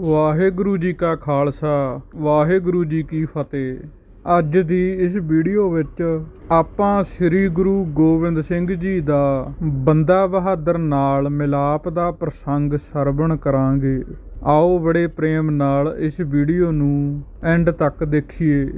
ਵਾਹਿਗੁਰੂ ਜੀ ਕਾ ਖਾਲਸਾ, ਵਾਹਿਗੁਰੂ ਜੀ ਕੀ ਫਤਿਹ। ਅੱਜ ਦੀ ਇਸ ਵੀਡੀਓ ਵਿੱਚ ਆਪਾਂ ਸ੍ਰੀ ਗੁਰੂ ਗੋਬਿੰਦ ਸਿੰਘ ਜੀ ਦਾ ਬੰਦਾ ਬਹਾਦਰ ਨਾਲ ਮਿਲਾਪ ਦਾ ਪ੍ਰਸੰਗ ਸਰਵਣ ਕਰਾਂਗੇ। ਆਓ ਬੜੇ ਪ੍ਰੇਮ ਨਾਲ ਇਸ ਵੀਡੀਓ ਨੂੰ ਐਂਡ ਤੱਕ ਦੇਖੀਏ।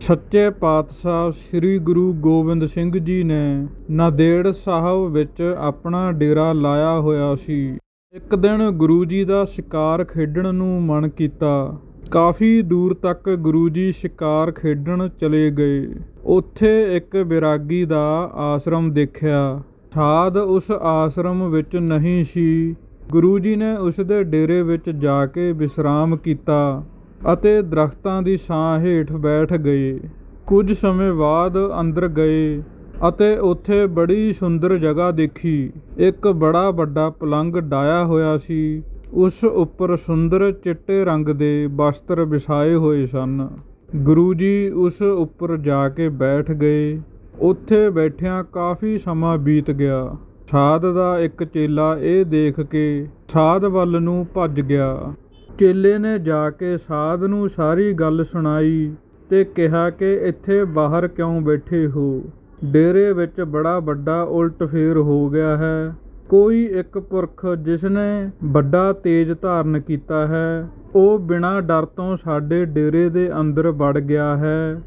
ਸੱਚੇ ਪਾਤਸ਼ਾਹ ਸ੍ਰੀ ਗੁਰੂ ਗੋਬਿੰਦ ਸਿੰਘ ਜੀ ਨੇ ਨਾਦੇੜ ਸਾਹਿਬ ਵਿੱਚ ਆਪਣਾ ਡੇਰਾ ਲਾਇਆ ਹੋਇਆ ਸੀ। ਇੱਕ ਦਿਨ ਗੁਰੂ ਜੀ ਦਾ ਸ਼ਿਕਾਰ ਖੇਡਣ ਨੂੰ ਮਨ ਕੀਤਾ। ਕਾਫੀ ਦੂਰ ਤੱਕ ਗੁਰੂ ਜੀ ਸ਼ਿਕਾਰ ਖੇਡਣ ਚਲੇ ਗਏ। ਉੱਥੇ ਇੱਕ ਵਿਰਾਗੀ ਦਾ ਆਸ਼ਰਮ ਦੇਖਿਆ। ਸਾਧ ਉਸ ਆਸ਼ਰਮ ਵਿੱਚ ਨਹੀਂ ਸੀ। ਗੁਰੂ ਜੀ ਨੇ ਉਸ ਦੇ ਡੇਰੇ ਵਿੱਚ ਜਾ ਕੇ ਵਿਸ਼ਰਾਮ ਕੀਤਾ ਅਤੇ ਦਰਖਤਾਂ ਦੀ ਛਾਂ ਹੇਠ ਬੈਠ ਗਏ। ਕੁਝ ਸਮੇਂ ਬਾਅਦ ਅੰਦਰ ਗਏ। ਅਤੇ ਉੱਥੇ ਬੜੀ ਸੁੰਦਰ ਜਗ੍ਹਾ ਦੇਖੀ। ਇੱਕ ਬੜਾ ਵੱਡਾ ਪਲੰਗ ਡਾਇਆ ਹੋਇਆ ਸੀ। ਉਸ ਉੱਪਰ ਸੁੰਦਰ ਚਿੱਟੇ ਰੰਗ ਦੇ ਵਸਤਰ ਵਿਛਾਏ ਹੋਏ ਸਨ। ਗੁਰੂ ਜੀ ਉਸ ਉੱਪਰ ਜਾ ਕੇ ਬੈਠ ਗਏ। ਉੱਥੇ ਬੈਠਿਆਂ ਕਾਫੀ ਸਮਾਂ ਬੀਤ ਗਿਆ। ਸਾਧ ਦਾ ਇੱਕ ਚੇਲਾ ਇਹ ਦੇਖ ਕੇ ਸਾਧ ਵੱਲ ਨੂੰ ਭੱਜ ਗਿਆ। ਚੇਲੇ ਨੇ ਜਾ ਕੇ ਸਾਧ ਨੂੰ ਸਾਰੀ ਗੱਲ ਸੁਣਾਈ ਤੇ ਕਿਹਾ ਕਿ ਇੱਥੇ ਬਾਹਰ ਕਿਉਂ ਬੈਠੇ ਹੋ? ਡੇਰੇ ਵਿੱਚ ਬੜਾ ਵੱਡਾ ਉਲਟ ਫੇਰ ਹੋ ਗਿਆ ਹੈ। ਕੋਈ ਇੱਕ ਪੁਰਖ ਜਿਸਨੇ ਵੱਡਾ ਤੇਜ ਧਾਰਨ ਕੀਤਾ ਹੈ, ਉਹ ਬਿਨਾਂ ਡਰ ਤੋਂ ਸਾਡੇ ਡੇਰੇ ਦੇ ਅੰਦਰ ਵੜ ਗਿਆ ਹੈ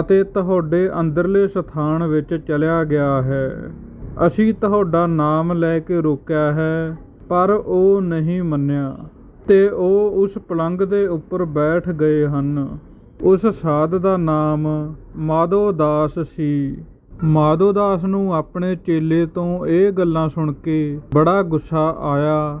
ਅਤੇ ਤੁਹਾਡੇ ਅੰਦਰਲੇ ਸਥਾਨ ਵਿੱਚ ਚਲਿਆ ਗਿਆ ਹੈ। ਅਸੀਂ ਤੁਹਾਡਾ ਨਾਮ ਲੈ ਕੇ ਰੋਕਿਆ ਹੈ, ਪਰ ਉਹ ਨਹੀਂ ਮੰਨਿਆ ਤੇ ਉਹ ਉਸ ਪਲੰਗ ਦੇ ਉੱਪਰ ਬੈਠ ਗਏ ਹਨ। ਉਸ ਸਾਧ ਦਾ ਨਾਮ ਮਾਧੋ ਦਾਸ ਸੀ। ਮਾਧੋ ਦਾਸ ਨੂੰ ਆਪਣੇ ਚੇਲੇ ਤੋਂ ਇਹ ਗੱਲਾਂ ਸੁਣ ਕੇ ਬੜਾ ਗੁੱਸਾ ਆਇਆ।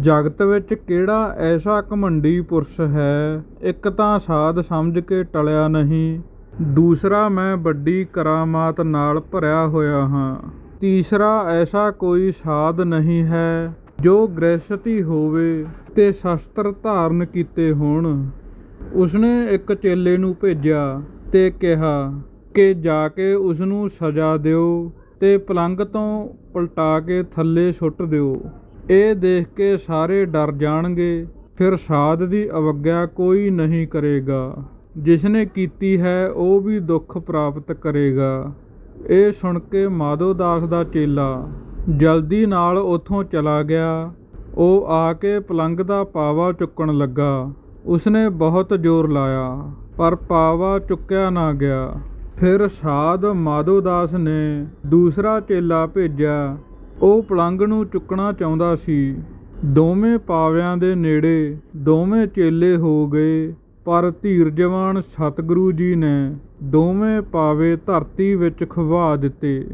ਜਗਤ ਵਿੱਚ ਕਿਹੜਾ ਐਸਾ ਘਮੰਡੀ ਪੁਰਸ਼ ਹੈ? ਇੱਕ ਤਾਂ ਸਾਧ ਸਮਝ ਕੇ ਟਲਿਆ ਨਹੀਂ। ਦੂਸਰਾ ਮੈਂ ਵੱਡੀ ਕਰਾਮਾਤ ਨਾਲ ਭਰਿਆ ਹੋਇਆ ਹਾਂ। ਤੀਸਰਾ ਐਸਾ ਕੋਈ ਸਾਧ ਨਹੀਂ ਹੈ ਜੋ ਗ੍ਰਹਿਸਤੀ ਹੋਵੇ ਤੇ ਸ਼ਸਤਰ ਧਾਰਨ ਕੀਤੇ ਹੋਣ। ਉਸਨੇ ਇੱਕ ਚੇਲੇ ਨੂੰ ਭੇਜਿਆ ਤੇ ਕਿਹਾ ਕਿ ਜਾ ਕੇ ਉਸ ਨੂੰ ਸਜ਼ਾ ਦਿਓ ਤੇ ਪਲੰਗ ਤੋਂ ਪਲਟਾ ਕੇ ਥੱਲੇ ਸੁੱਟ ਦਿਓ। ਇਹ ਦੇਖ ਕੇ ਸਾਰੇ ਡਰ ਜਾਣਗੇ। ਫਿਰ ਸਾਧ ਦੀ ਅਵਗਿਆ ਕੋਈ ਨਹੀਂ ਕਰੇਗਾ। ਜਿਸ ਨੇ ਕੀਤੀ ਹੈ ਉਹ ਵੀ ਦੁੱਖ ਪ੍ਰਾਪਤ ਕਰੇਗਾ। ਇਹ ਸੁਣ ਕੇ ਮਾਧੋ ਦਾਸ ਦਾ ਚੇਲਾ ਜਲਦੀ ਨਾਲ ਉੱਥੋਂ ਚਲਾ ਗਿਆ। ਉਹ ਆ ਕੇ ਪਲੰਗ ਦਾ ਪਾਵਾ ਚੁੱਕਣ ਲੱਗਾ। ਉਸਨੇ ਬਹੁਤ ਜ਼ੋਰ ਲਾਇਆ, ਪਰ ਪਾਵਾ ਚੁੱਕਿਆ ਨਾ ਗਿਆ। ਫਿਰ ਸਾਧ ਮਾਧੋ ਦਾਸ ਨੇ ਦੂਸਰਾ ਚੇਲਾ ਭੇਜਿਆ। ਉਹ ਪਲੰਗ ਨੂੰ ਚੁੱਕਣਾ ਚਾਹੁੰਦਾ ਸੀ। ਦੋਵੇਂ ਪਾਵਿਆਂ ਦੇ ਨੇੜੇ ਦੋਵੇਂ ਚੇਲੇ ਹੋ ਗਏ, ਪਰ ਧੀਰਜਵਾਨ ਸਤਿਗੁਰੂ ਜੀ ਨੇ ਦੋਵੇਂ ਪਾਵੇ ਧਰਤੀ ਵਿੱਚ ਖਵਾ ਦਿੱਤੇ।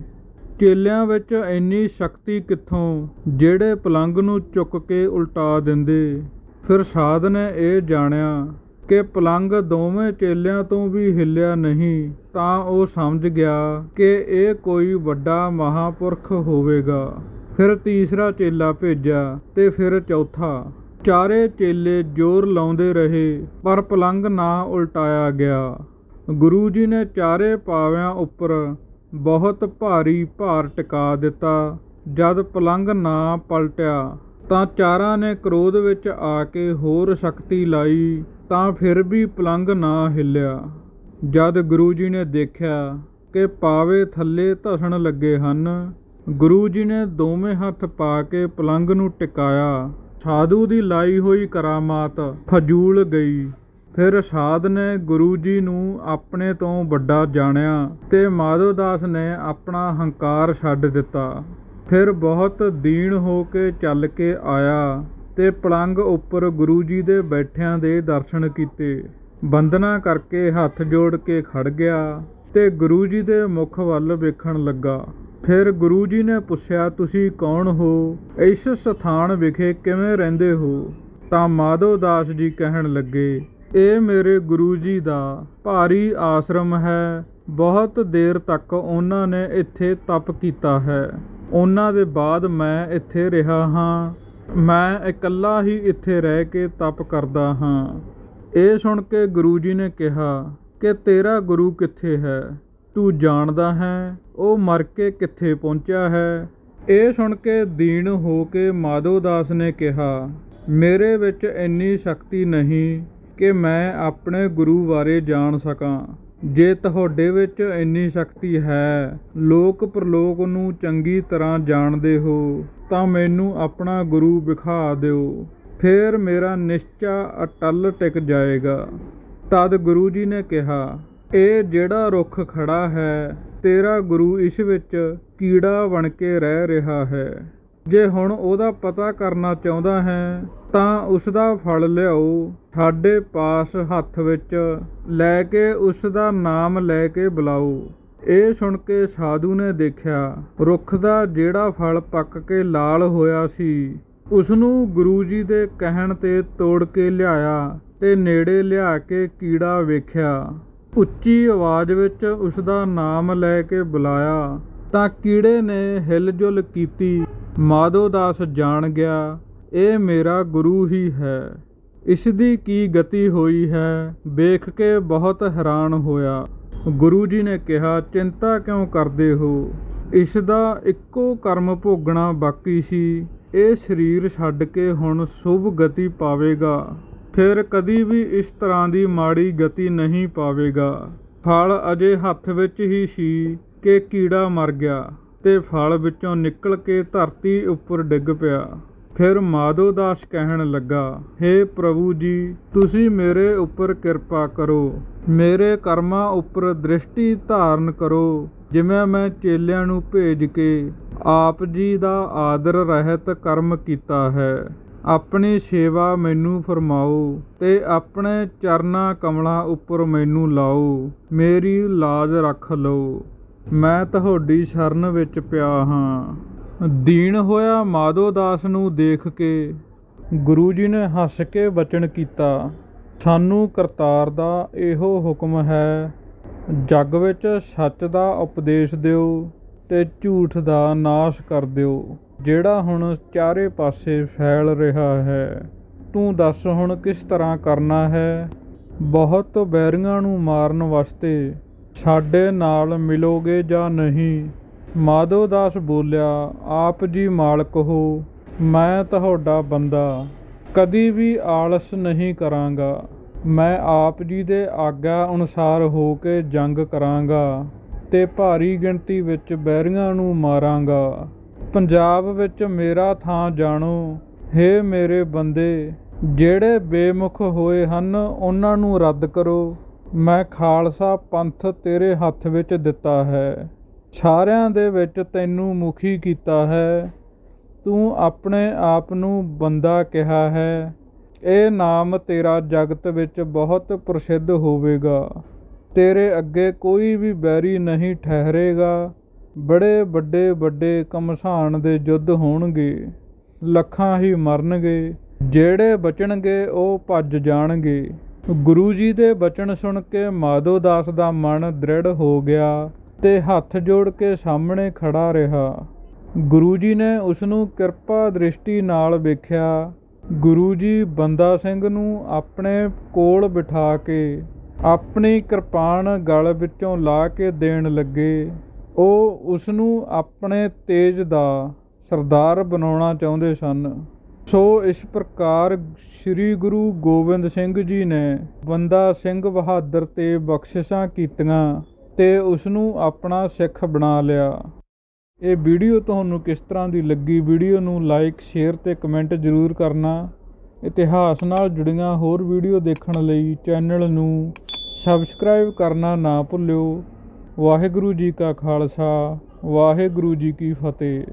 ਚੇਲਿਆਂ ਵਿੱਚ ਇੰਨੀ ਸ਼ਕਤੀ ਕਿੱਥੋਂ? ਜਿਹੜੇ ਪਲੰਗ ਨੂੰ ਚੁੱਕ ਕੇ ਉਲਟਾ ਦਿੰਦੇ। ਫਿਰ ਸਾਧ ਨੇ ਇਹ ਜਾਣਿਆ ਕਿ ਪਲੰਗ ਦੋਵੇਂ ਚੇਲਿਆਂ ਤੋਂ ਵੀ ਹਿੱਲਿਆ ਨਹੀਂ, ਤਾਂ ਉਹ ਸਮਝ ਗਿਆ ਕਿ ਇਹ ਕੋਈ ਵੱਡਾ ਮਹਾਂਪੁਰਖ ਹੋਵੇਗਾ। ਫਿਰ ਤੀਸਰਾ ਚੇਲਾ ਭੇਜਿਆ ਤੇ ਫਿਰ ਚੌਥਾ। ਚਾਰੇ ਚੇਲੇ ਜ਼ੋਰ ਲਾਉਂਦੇ ਰਹੇ, ਪਰ ਪਲੰਗ ਨਾ ਉਲਟਾਇਆ ਗਿਆ। ਗੁਰੂ ਜੀ ਨੇ ਚਾਰੇ ਪਾਵਿਆਂ ਉੱਪਰ ਬਹੁਤ ਭਾਰੀ ਭਾਰ ਟਿਕਾ ਦਿੱਤਾ। ਜਦ ਪਲੰਗ ਨਾ ਪਲਟਿਆ, ਤਾਂ ਚਾਰਾਂ ਨੇ ਕ੍ਰੋਧ ਵਿੱਚ ਆ ਕੇ ਹੋਰ ਸ਼ਕਤੀ ਲਾਈ। ਤਾਂ ਫਿਰ ਵੀ ਪਲੰਗ ਨਾ ਹਿੱਲਿਆ। ਜਦ ਗੁਰੂ ਜੀ ਨੇ ਦੇਖਿਆ ਕਿ ਪਾਵੇ ਥੱਲੇ ਧਸਣ ਲੱਗੇ ਹਨ, ਗੁਰੂ ਜੀ ਨੇ ਦੋਵੇਂ ਹੱਥ ਪਾ ਕੇ ਪਲੰਗ ਨੂੰ ਟਿਕਾਇਆ। ਸਾਧੂ ਦੀ ਲਾਈ ਹੋਈ ਕਰਾਮਾਤ ਫਜੂਲ ਗਈ। ਫਿਰ ਸਾਧ ਨੇ ਗੁਰੂ ਜੀ ਨੂੰ ਆਪਣੇ ਤੋਂ ਵੱਡਾ ਜਾਣਿਆ ਤੇ ਮਾਧੋਦਾਸ ਨੇ ਆਪਣਾ ਹੰਕਾਰ ਛੱਡ ਦਿੱਤਾ। ਫਿਰ ਬਹੁਤ ਦੀਨ ਹੋ ਕੇ ਚੱਲ ਕੇ ਆਇਆ। ਤੇ ਪਲੰਗ ਉੱਪਰ ਗੁਰੂ ਜੀ ਦੇ ਬੈਠਿਆਂ ਦੇ ਦਰਸ਼ਨ ਕੀਤੇ। ਬੰਦਨਾ ਕਰਕੇ ਹੱਥ ਜੋੜ ਕੇ ਖੜ ਗਿਆ ਤੇ ਗੁਰੂ ਜੀ ਦੇ ਮੁਖ ਵੱਲ ਵੇਖਣ ਲੱਗਾ। ਫਿਰ ਗੁਰੂ ਜੀ ਨੇ ਪੁੱਛਿਆ, ਤੁਸੀਂ ਕੌਣ ਹੋ? ਇਸ ਸਥਾਨ ਵਿਖੇ ਕਿਵੇਂ ਰਹਿੰਦੇ ਹੋ? ਤਾਂ ਮਾਧੋ ਦਾਸ ਜੀ ਕਹਿਣ ਲੱਗੇ, ਇਹ ਮੇਰੇ ਗੁਰੂ ਜੀ ਦਾ ਭਾਰੀ ਆਸ਼ਰਮ ਹੈ। ਬਹੁਤ ਦੇਰ ਤੱਕ ਉਹਨਾਂ ਨੇ ਇੱਥੇ ਤਪ ਕੀਤਾ ਹੈ। ਉਹਨਾਂ ਦੇ ਬਾਅਦ ਮੈਂ ਇੱਥੇ ਰਿਹਾ ਹਾਂ। ਮੈਂ ਇਕੱਲਾ ਹੀ ਇੱਥੇ ਰਹਿ ਕੇ ਤਪ ਕਰਦਾ ਹਾਂ। ਇਹ ਸੁਣ ਕੇ ਗੁਰੂ ਜੀ ਨੇ ਕਿਹਾ, ਕਿ ਤੇਰਾ ਗੁਰੂ ਕਿੱਥੇ ਹੈ? ਤੂੰ ਜਾਣਦਾ ਹੈ, ਉਹ ਮਰ ਕੇ ਕਿੱਥੇ ਪਹੁੰਚਿਆ ਹੈ? ਇਹ ਸੁਣ ਕੇ ਦੀਨ ਹੋ ਕੇ ਮਾਧੋ ਦਾਸ ਨੇ ਕਿਹਾ, ਮੇਰੇ ਵਿੱਚ ਇੰਨੀ ਸ਼ਕਤੀ ਨਹੀਂ ਕਿ ਮੈਂ ਆਪਣੇ ਗੁਰੂ ਬਾਰੇ ਜਾਣ ਸਕਾਂ। ਜੇ ਤੁਹਾਡੇ ਵਿੱਚ ਇੰਨੀ ਸ਼ਕਤੀ ਹੈ, ਲੋਕ ਪ੍ਰਲੋਕ ਨੂੰ ਚੰਗੀ ਤਰ੍ਹਾਂ ਜਾਣਦੇ ਹੋ, ਤਾਂ ਮੈਨੂੰ ਆਪਣਾ ਗੁਰੂ ਵਿਖਾ ਦਿਓ। ਫਿਰ ਮੇਰਾ ਨਿਸ਼ਚਾ ਅਟਲ ਟਿਕ ਜਾਏਗਾ। ਤਦ ਗੁਰੂ ਜੀ ਨੇ ਕਿਹਾ, ਇਹ ਜਿਹੜਾ ਰੁੱਖ ਖੜਾ ਹੈ, ਤੇਰਾ ਗੁਰੂ ਇਸ ਵਿੱਚ ਕੀੜਾ ਬਣ ਕੇ ਰਹਿ ਰਿਹਾ ਹੈ। ਜੇ ਹੁਣ ਉਹਦਾ ਪਤਾ ਕਰਨਾ ਚਾਹੁੰਦਾ ਹੈ, ਤਾਂ ਉਸ ਦਾ ਫਲ ਲਿਆਓ। ਸਾਡੇ ਪਾਸ ਹੱਥ ਵਿੱਚ ਲੈ ਕੇ ਉਸ ਦਾ ਨਾਮ ਲੈ ਕੇ ਬੁਲਾਓ। ਇਹ ਸੁਣ ਕੇ ਸਾਧੂ ਨੇ ਦੇਖਿਆ, ਰੁੱਖ ਦਾ ਜਿਹੜਾ ਫਲ ਪੱਕ ਕੇ ਲਾਲ ਹੋਇਆ ਸੀ ਉਸ ਨੂੰ ਗੁਰੂ ਜੀ ਦੇ ਕਹਿਣ ਤੇ ਤੋੜ ਕੇ ਲਿਆਇਆ ਤੇ ਨੇੜੇ ਲਿਆ ਕੇ ਕੀੜਾ ਵੇਖਿਆ। ਉੱਚੀ ਆਵਾਜ਼ ਵਿੱਚ ਉਸ ਦਾ ਨਾਮ ਲੈ ਕੇ ਬੁਲਾਇਆ, ਤਾਂ ਕੀੜੇ ਨੇ ਹਿਲਜੁਲ ਕੀਤੀ। ਮਾਧੋ ਦਾਸ ਜਾਣ ਗਿਆ, ਇਹ ਮੇਰਾ ਗੁਰੂ ਹੀ ਹੈ। ਇਸ ਦੀ ਕੀ ਗਤੀ ਹੋਈ ਹੈ, ਵੇਖ ਕੇ ਬਹੁਤ ਹੈਰਾਨ ਹੋਇਆ। ਗੁਰੂ ਜੀ ਨੇ ਕਿਹਾ, ਚਿੰਤਾ ਕਿਉਂ ਕਰਦੇ ਹੋ? ਇਸ ਦਾ ਇੱਕੋ ਕਰਮ ਭੋਗਣਾ ਬਾਕੀ ਸੀ। ਇਹ ਸਰੀਰ ਛੱਡ ਕੇ ਹੁਣ ਸ਼ੁਭ ਗਤੀ ਪਾਵੇਗਾ। ਫਿਰ ਕਦੀ ਵੀ ਇਸ ਤਰ੍ਹਾਂ ਦੀ ਮਾੜੀ ਗਤੀ ਨਹੀਂ ਪਾਵੇਗਾ। ਫਲ ਅਜੇ ਹੱਥ ਵਿੱਚ ਹੀ ਸੀ ਕਿ ਕੀੜਾ ਮਰ ਗਿਆ। ਤੇ ਫਲ ਵਿੱਚੋਂ ਨਿਕਲ ਕੇ ਧਰਤੀ ਉੱਪਰ ਡਿੱਗ ਪਿਆ। ਫਿਰ ਮਾਧੋ ਦਾਸ ਕਹਿਣ ਲੱਗਾ हे ਪ੍ਰਭੂ ਜੀ, ਤੁਸੀਂ ਮੇਰੇ ਉੱਪਰ ਕਿਰਪਾ ਕਰੋ। ਮੇਰੇ ਕਰਮਾਂ ਉੱਪਰ ਦ੍ਰਿਸ਼ਟੀ ਧਾਰਨ ਕਰੋ, ਜਿਵੇਂ ਮੈਂ ਚੇਲਿਆਂ ਨੂੰ ਭੇਜ ਕੇ ਆਪ ਜੀ ਦਾ ਆਦਰ ਰਹਿਤ ਕਰਮ ਕੀਤਾ ਹੈ। ਆਪਣੀ ਸੇਵਾ ਮੈਨੂੰ ਫਰਮਾਓ ਤੇ ਆਪਣੇ ਚਰਨਾ ਕਮਲਾਂ ਉੱਪਰ ਮੈਨੂੰ ਲਾਓ। ਮੇਰੀ ਲਾਜ ਰੱਖ ਲਓ। ਮੈਂ ਤੁਹਾਡੀ ਸ਼ਰਨ ਵਿੱਚ ਪਿਆ ਹਾਂ। ਦੀਨ ਹੋਇਆ ਮਾਧੋ ਦਾਸ ਨੂੰ ਦੇਖ ਕੇ। ਗੁਰੂ ਜੀ ਨੇ ਹੱਸ ਕੇ ਬਚਨ ਕੀਤਾ, ਸਾਨੂੰ ਕਰਤਾਰ ਦਾ ਇਹੋ ਹੁਕਮ ਹੈ। ਜੱਗ ਵਿੱਚ ਸੱਚ ਦਾ ਉਪਦੇਸ਼ ਦਿਓ ਤੇ ਝੂਠ ਦਾ ਨਾਸ਼ ਕਰ ਦਿਓ। ਜਿਹੜਾ ਹੁਣ ਚਾਰੇ ਪਾਸੇ ਫੈਲ ਰਿਹਾ ਹੈ, ਤੂੰ ਦੱਸ ਹੁਣ ਕਿਸ ਤਰ੍ਹਾਂ ਕਰਨਾ ਹੈ? ਬਹੁਤ ਬੈਰੀਆਂ ਨੂੰ ਮਾਰਨ ਵਾਸਤੇ ਸਾਡੇ ਨਾਲ ਮਿਲੋਗੇ ਜਾਂ ਨਹੀਂ? ਮਾਧੋ ਦਾਸ ਬੋਲਿਆ, ਆਪ ਜੀ ਮਾਲਕ ਹੋ, ਮੈਂ ਤੁਹਾਡਾ ਬੰਦਾ। ਕਦੀ ਵੀ ਆਲਸ ਨਹੀਂ ਕਰਾਂਗਾ। ਮੈਂ ਆਪ ਜੀ ਦੇ ਆਗਿਆ ਅਨੁਸਾਰ ਹੋ ਕੇ ਜੰਗ ਕਰਾਂਗਾ ਤੇ ਭਾਰੀ ਗਿਣਤੀ ਵਿੱਚ ਬੈਰੀਆਂ ਨੂੰ ਮਾਰਾਂਗਾ। ਪੰਜਾਬ ਵਿੱਚ ਮੇਰਾ ਥਾਂ ਜਾਣੋ। ਹੇ ਮੇਰੇ ਬੰਦੇ, ਜਿਹੜੇ ਬੇਮੁਖ ਹੋਏ ਹਨ, ਉਹਨਾਂ ਨੂੰ ਰੱਦ ਕਰੋ। ਮੈਂ ਖਾਲਸਾ ਪੰਥ ਤੇਰੇ ਹੱਥ ਵਿੱਚ ਦਿੱਤਾ ਹੈ। ਸਾਰਿਆਂ ਦੇ ਵਿੱਚ ਤੈਨੂੰ ਮੁਖੀ ਕੀਤਾ ਹੈ। ਤੂੰ ਆਪਣੇ ਆਪ ਨੂੰ ਬੰਦਾ ਕਿਹਾ ਹੈ। ਇਹ ਨਾਮ ਤੇਰਾ ਜਗਤ ਵਿੱਚ ਬਹੁਤ ਪ੍ਰਸਿੱਧ ਹੋਵੇਗਾ। ਤੇਰੇ ਅੱਗੇ ਕੋਈ ਵੀ ਬੈਰੀ ਨਹੀਂ ਠਹਿਰੇਗਾ। ਬੜੇ ਵੱਡੇ ਵੱਡੇ ਕਮਸਾਨ ਦੇ ਯੁੱਧ ਹੋਣਗੇ। ਲੱਖਾਂ ਹੀ ਮਰਨਗੇ। ਜਿਹੜੇ ਬਚਣਗੇ ਉਹ ਭੱਜ ਜਾਣਗੇ। ਗੁਰੂ ਜੀ ਦੇ ਬਚਨ ਸੁਣ ਕੇ ਮਾਧੋ ਦਾਸ ਦਾ ਮਨ ਦ੍ਰਿੜ ਹੋ ਗਿਆ ਤੇ ਹੱਥ ਜੋੜ ਕੇ ਸਾਹਮਣੇ ਖੜਾ ਰਿਹਾ। ਗੁਰੂ ਜੀ ਨੇ ਉਸ ਨੂੰ ਕਿਰਪਾ ਦ੍ਰਿਸ਼ਟੀ ਨਾਲ ਵੇਖਿਆ। ਗੁਰੂ ਜੀ ਬੰਦਾ ਸਿੰਘ ਨੂੰ ਆਪਣੇ ਕੋਲ ਬਿਠਾ ਕੇ ਆਪਣੀ ਕਿਰਪਾਨ ਗਲ ਵਿੱਚੋਂ ਲਾ ਕੇ ਦੇਣ ਲੱਗੇ। ਉਹ ਉਸ ਨੂੰ ਆਪਣੇ ਤੇਜ ਦਾ ਸਰਦਾਰ ਬਣਾਉਣਾ ਚਾਹੁੰਦੇ ਸਨ। ਸੋ ਇਸ ਪ੍ਰਕਾਰ ਸ੍ਰੀ ਗੁਰੂ ਗੋਬਿੰਦ ਸਿੰਘ ਜੀ ਨੇ ਬੰਦਾ ਸਿੰਘ ਬਹਾਦਰ ਤੇ ਬਖਸ਼ਿਸ਼ਾਂ ਕੀਤੀਆਂ ਤੇ ਉਸ ਨੂੰ ਆਪਣਾ ਸਿੱਖ ਬਣਾ ਲਿਆ। ਇਹ ਵੀਡੀਓ ਤੁਹਾਨੂੰ ਕਿਸ ਤਰ੍ਹਾਂ ਦੀ ਲੱਗੀ ਵੀਡੀਓ ਨੂੰ ਲਾਈਕ, ਸ਼ੇਅਰ ਤੇ ਕਮੈਂਟ ਜ਼ਰੂਰ ਕਰਨਾ। ਇਤਿਹਾਸ ਨਾਲ ਜੁੜੀਆਂ ਹੋਰ ਵੀਡੀਓ ਦੇਖਣ ਲਈ ਚੈਨਲ ਨੂੰ ਸਬਸਕ੍ਰਾਈਬ ਕਰਨਾ ਨਾ ਭੁੱਲਿਓ। ਵਾਹਿਗੁਰੂ ਜੀ ਕਾ ਖਾਲਸਾ, ਵਾਹਿਗੁਰੂ ਜੀ ਕੀ ਫਤਿਹ।